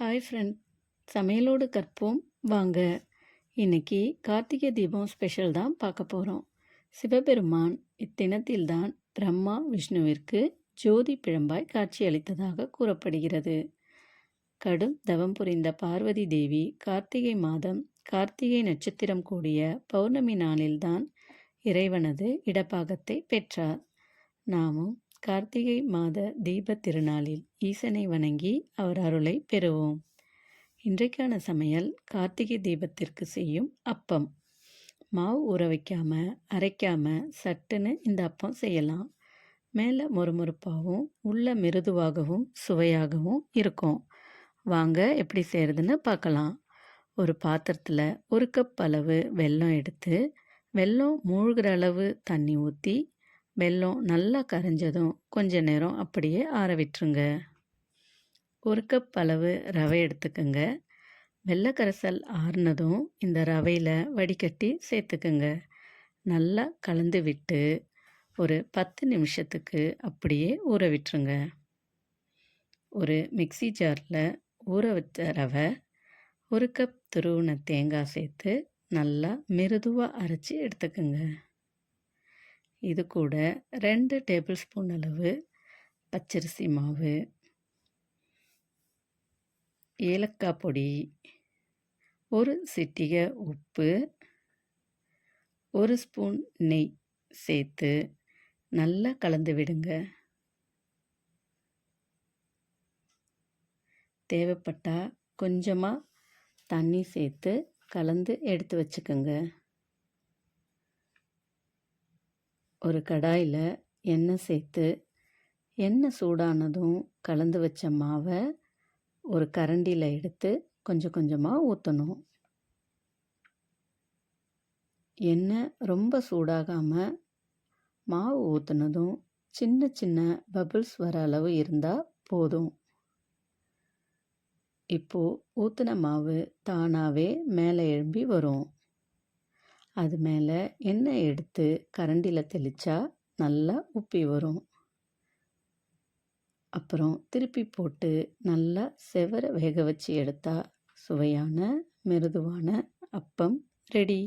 Hi friend சமையலோடு கற்போம். வாங்க. இன்னைக்கு கார்த்திகை தீபம் ஸ்பெஷல் தான் பார்க்க போகிறோம் சிவபெருமான் இத்தினத்தில்தான் பிரம்மா விஷ்ணுவிற்கு ஜோதி பிழம்பாய் காட்சியளித்ததாக கூறப்படுகிறது. கடும் தவம் புரிந்த பார்வதி தேவி கார்த்திகை மாதம் கார்த்திகை நட்சத்திரம் கூடிய பௌர்ணமி நாளில்தான் இறைவனது இடப்பாகத்தை பெற்றார். நாமும் கார்த்திகை மாத தீப திருநாளில் ஈசனை வணங்கி அவர் அருளை பெறுவோம். இன்றைக்கான சமையல் கார்த்திகை தீபத்திற்கு செய்யும் அப்பம். மாவு ஊற வைக்காம அரைக்காம சட்டுன்னு இந்த அப்பம் செய்யலாம். மேலே மொறுமொறுப்பாகவும் உள்ள மிருதுவாகவும் சுவையாகவும் இருக்கும். வாங்க எப்படி செய்கிறதுன்னு பார்க்கலாம். ஒரு பாத்திரத்தில் ஒரு கப் அளவு வெல்லம் எடுத்து வெல்லம் மூழ்கிற அளவு தண்ணி ஊற்றி வெல்லம் நல்லா கரைஞ்சதும் கொஞ்ச நேரம் அப்படியே ஆற விட்டுருங்க. ஒரு கப் அளவு ரவை எடுத்துக்கோங்க. வெள்ளக்கரைசல் ஆறுனதும் இந்த ரவையில் வடிகட்டி சேர்த்துக்குங்க. நல்லா கலந்து விட்டு ஒரு பத்து நிமிஷத்துக்கு அப்படியே ஊற விட்டுருங்க. ஒரு மிக்சி ஜாரில் ஊற வச்ச ரவை ஒரு கப் துருவின தேங்காய் சேர்த்து நல்லா மிருதுவாக அரைச்சி எடுத்துக்கோங்க. இது கூட ரெண்டு டேபிள் ஸ்பூன் அளவு பச்சரிசி மாவு ஏலக்காய் பொடி ஒரு சிட்டிகை உப்பு ஒரு ஸ்பூன் நெய் சேர்த்து நல்லா கலந்து விடுங்க. தேவைப்பட்டால் கொஞ்சமாக தண்ணி சேர்த்து கலந்து எடுத்து வச்சுக்கோங்க. ஒரு கடாயில் எண்ணெய் சேர்த்து எண்ணெய் சூடானதும் கலந்து வச்ச மாவை ஒரு கரண்டியில் எடுத்து கொஞ்சம் கொஞ்சமாக ஊற்றணும் எண்ணெய் ரொம்ப சூடாகாமல் மாவு ஊற்றுனதும் சின்ன சின்ன பபிள்ஸ் வர அளவு இருந்தால் போதும். இப்போது ஊற்றின மாவு தானாகவே மேலே எழும்பி வரும். அது மேலே எண்ணெய் எடுத்து கரண்டியில் தெளித்தா நல்லா உப்பி வரும். அப்புறம் திருப்பி போட்டு நல்லா செவர வேக வச்சு எடுத்தால் சுவையான மிருதுவான அப்பம் ரெடி.